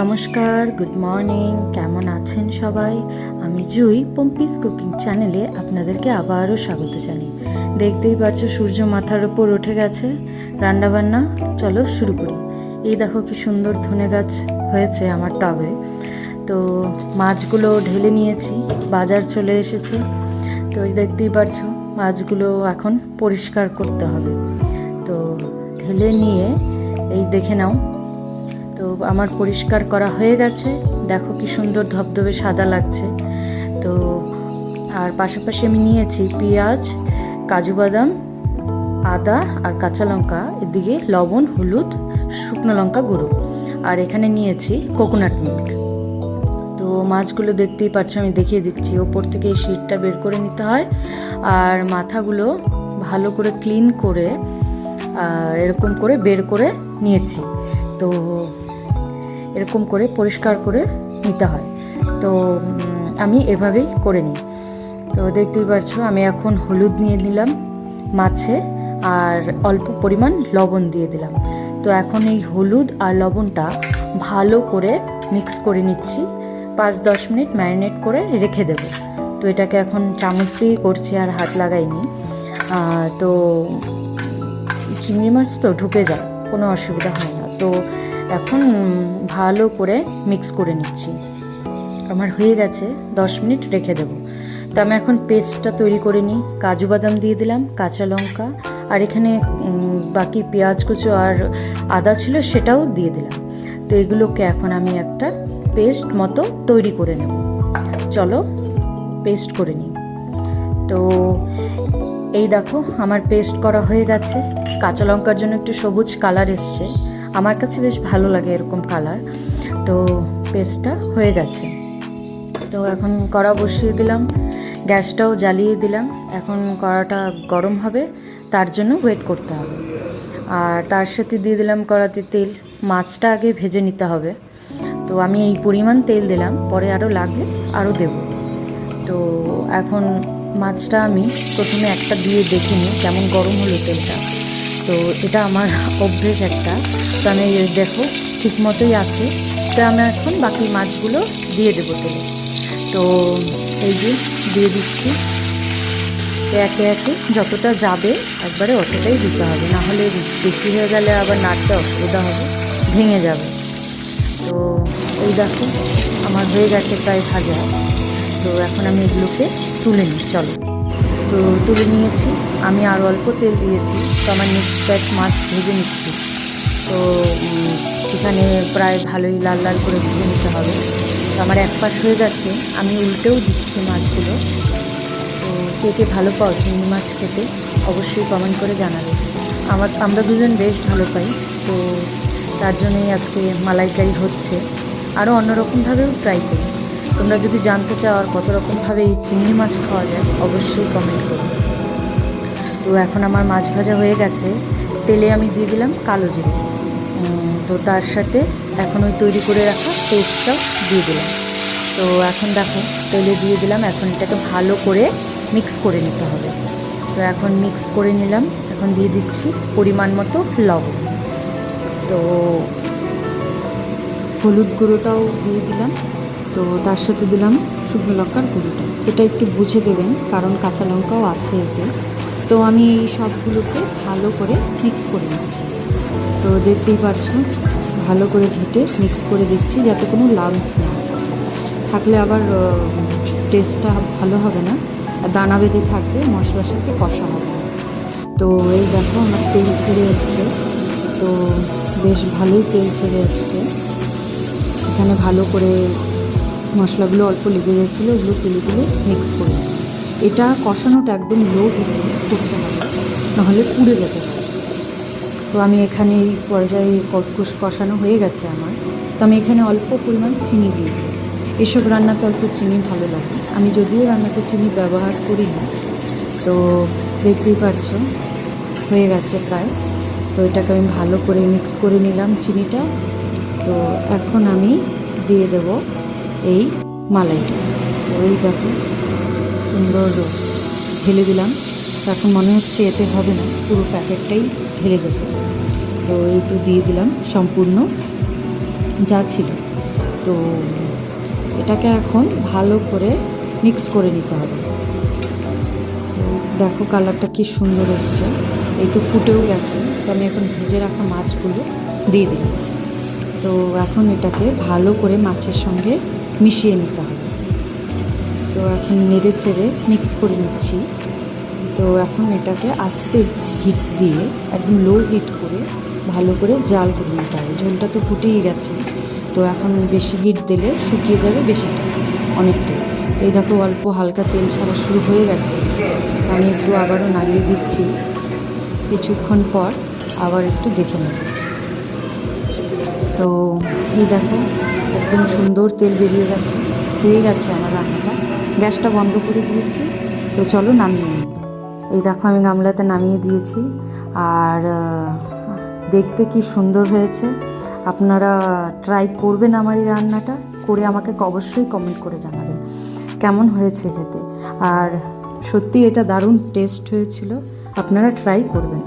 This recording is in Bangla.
নমস্কার গুড মর্নিং কেমন আছেন সবাই? আমি জুই পম্পিস কুকিং চ্যানেলে আপনাদেরকে আবারও স্বাগত জানাই। দেখতেই পাচ্ছ সূর্য মাথার ওপর উঠে গেছে। রান্নাবান্না, চলো শুরু করি। এই দেখো কি সুন্দর ধনে গাছ হয়েছে আমার টবে। তো মাছগুলো ঢেলে নিয়েছি, বাজার চলে এসেছে। তো দেখতেই পারছ, মাছগুলো এখন পরিষ্কার করতে হবে। তো ঢেলে নিয়ে এই দেখে নাও তো আমার পরিষ্কার করা হয়ে গেছে। দেখো কি সুন্দর ধবধবে সাদা লাগছে। তো আর পাশাপাশি আমি নিয়েছি পেঁয়াজ, কাজু বাদাম, আদা আর কাঁচা লঙ্কা। এদিকে লবণ, হলুদ, শুকনো লঙ্কা গুঁড়ো। আর এখানে নিয়েছি কোকোনাট মিল্ক। তো মাছগুলো দেখতেই পাচ্ছ আমি দেখিয়ে দিচ্ছি। ওপর থেকে এই শিটটা বের করে নিতে হয়। আর মাথাগুলো ভালো করে ক্লিন করে এরকম করে বের করে নিয়েছি। তো এরকম করে পরিষ্কার করে নিতে হয়। তো আমি এভাবেই করে নিই। তো দেখতেই পাচ্ছ আমি এখন হলুদ নিয়ে নিলাম মাছে আর অল্প পরিমাণ লবণ দিয়ে দিলাম। তো এখন এই হলুদ আর লবণটা ভালো করে মিক্স করে নিচ্ছি। পাঁচ দশ মিনিট ম্যারিনেট করে রেখে দেবো। তো এটাকে এখন চামচ দিয়েই করছি আর হাত লাগাইনি। তো, চিংড়ি মাছ তো ঢুকে যায়, কোনো অসুবিধা হয় না। তো এখন ভালো করে মিক্স করে নিচ্ছি। আমার হয়ে গেছে, দশ মিনিট রেখে দেবো। তো আমি এখন পেস্টটা তৈরি করে নিই। কাজু বাদাম দিয়ে দিলাম, কাঁচা লঙ্কা, আর এখানে বাকি পেঁয়াজ কুচো আর আদা ছিল সেটাও দিয়ে দিলাম। তো এগুলোকে এখন আমি একটা পেস্ট মতো তৈরি করে নেব। চলো পেস্ট করে নিই। তো এই দেখো, আমার পেস্ট করা হয়ে গেছে। কাঁচা লঙ্কার জন্য একটু সবুজ কালার এসছে। আমার কাছে বেশ ভালো লাগে এরকম কালার তো পেস্টটা হয়ে গেছে। তো এখন কড়া বসিয়ে দিলাম, গ্যাসটাও জ্বালিয়ে দিলাম। এখন কড়াটা গরম হবে, তার জন্য ওয়েট করতে হবে। আর তার সাথে দিয়ে দিলাম কড়াতে তেল, মাছটা আগে ভেজে নিতে হবে। তো আমি এই পরিমাণ তেল দিলাম, পরে আরও লাগলে আরও দেবো। তো এখন মাছটা আমি প্রথমে একটা দিয়ে দেখিনি, কেমন গরম হলো তেলটা। তো এটা আমার অভ্যেস একটা। তো আমি দেখো ঠিক মতোই আছে। তো আমি এখন বাকি মাছগুলো দিয়ে দেবো তেলে তো এই যে দিয়ে দিচ্ছি। একে একে যতটা যাবে, একবারে অতটাই দিতে হবে। না হলে বেশি হয়ে গেলে আবার নাড়তে অসুবিধা হবে, ভেঙে যাবে। তো এই দেখো, আমার হয়ে গেছে প্রায় ভাজা। তো এখন আমি এগুলোকে তুলে নিই, চলো। তো তুলে নিয়েছি। আমি আর অল্প তেল দিয়েছি। তো আমার নেক্সট ব্যাচ মাছ ভেজে নিচ্ছি। তো এখানে প্রায় ভালোই লাল লাল করে ভেজে নিতে হবে। তো আমার এক পাশ হয়ে গেছে। আমি উল্টেও দিচ্ছি মাছগুলো। তো কে কে ভালো পাও চিংড়ি মাছ খেতে, অবশ্যই কমেন্ট করে জানাবে। আমার, আমরা দুজন বেশ ভালো পাই। তো তার জন্যই আজকে মালাইকারি হচ্ছে। আরও অন্যরকমভাবেও ট্রাই করি। তোমরা যদি জানতে চাও আর কত রকমভাবে এই চিংড়ি মাছ খাওয়া যায়, অবশ্যই কমেন্ট করো। তো এখন আমার মাছ ভাজা হয়ে গেছে। তেলে আমি দিয়ে দিলাম কালো জিরে। তো তার সাথে এখন ওই তৈরি করে রাখা পেস্টটাও দিয়ে দিলাম। তো এখন দেখো, তেলে দিয়ে দিলাম। এখন এটাকে ভালো করে মিক্স করে নিতে হবে। তো এখন মিক্স করে নিলাম। এখন দিয়ে দিচ্ছি পরিমাণ মতো লবণ। তো হলুদ গুঁড়োটাও দিয়ে দিলাম। তো তার সাথে দিলাম শুকনো লঙ্কার গুঁড়োটা। এটা একটু বুঝে দেবেন, কারণ কাঁচা লঙ্কাও আছে এতে। তো আমি এই সবগুলোকে ভালো করে মিক্স করে নিচ্ছি। তো দেখতেই পারছ, ভালো করে ঘেটে মিক্স করে দিচ্ছি যাতে কোনো লামস না থাকলে আবার টেস্টটা ভালো হবে না। দানা বেঁধে থাকবে মশলার সাথে কষা হবে তো এই দেখো আমার তেল ছেড়ে এসছে। তো বেশ ভালোই তেল ছেড়ে এসছে। এখানে ভালো করে মশলাগুলো অল্প লেগে যাচ্ছিল এগুলো তুলে তুলে মিক্স করে। এটা কষানোটা একদম লো হিটে করতে হবে, নাহলে পুড়ে যেতে পারে। তো আমি এখানে এই পর্যায়ে কষানো হয়ে গেছে আমার। তো আমি এখানে অল্প পরিমাণ চিনি দিই এসব রান্নাতে অল্প চিনি ভালো লাগে। আমি যদিও রান্নাতে চিনি ব্যবহার করি না তো দেখতেই পারছ, হয়ে গেছে প্রায়। তো এটাকে আমি ভালো করে মিক্স করে নিলাম চিনিটা। তো এখন আমি দিয়ে দেব এই মালাইটা। এই দেখো, সুন্দর ঢেলে দিলাম। এখন মনে হচ্ছে এতে হবে না, পুরো প্যাকেটটাই ঢেলে দেবো। তো এই তো দিয়ে দিলাম সম্পূর্ণ যা ছিল। তো এটাকে এখন ভালো করে মিক্স করে নিতে হবে। তো দেখো কালারটা কি সুন্দর এসছে। এই তো ফুটেও গেছে। তো আমি এখন ভেজে রাখা মাছগুলো দিয়ে দিলাম। তো এখন এটাকে ভালো করে মাছের সঙ্গে মিশিয়ে নিতে হবে। তো এখন নেড়ে চেড়ে মিক্স করে নিচ্ছি। তো এখন এটাকে আস্তে হিট দিয়ে একদম লো হিট করে ভালো করে জাল করে নিতে হবে। ঝোলটা তো ফুটেই গেছে। তো এখন বেশি হিট দিলে শুকিয়ে যাবে বেশিটা, অনেকটাই। তো এই দেখো অল্প হালকা তেল ছাড়া শুরু হয়ে গেছে। আমি একটু আবারও নাড়িয়ে দিচ্ছি। কিছুক্ষণ পর আবার একটু দেখে নেব। তো এই দেখো, একদম সুন্দর তেল বেরিয়ে গেছে, হয়ে গেছে আমার রান্নাটা। গ্যাসটা বন্ধ করে দিয়েছি, তো চলো নামিয়ে নিই। এই দেখো আমি গামলাতে নামিয়ে দিয়েছি, আর দেখতে কি সুন্দর হয়েছে। আপনারা ট্রাই করবেন আমার এই রান্নাটা, করে আমাকে অবশ্যই কমেন্ট করে জানাবেন, কেমন হয়েছে খেতে। আর সত্যি এটা দারুণ টেস্ট হয়েছিল, আপনারা ট্রাই করবেন।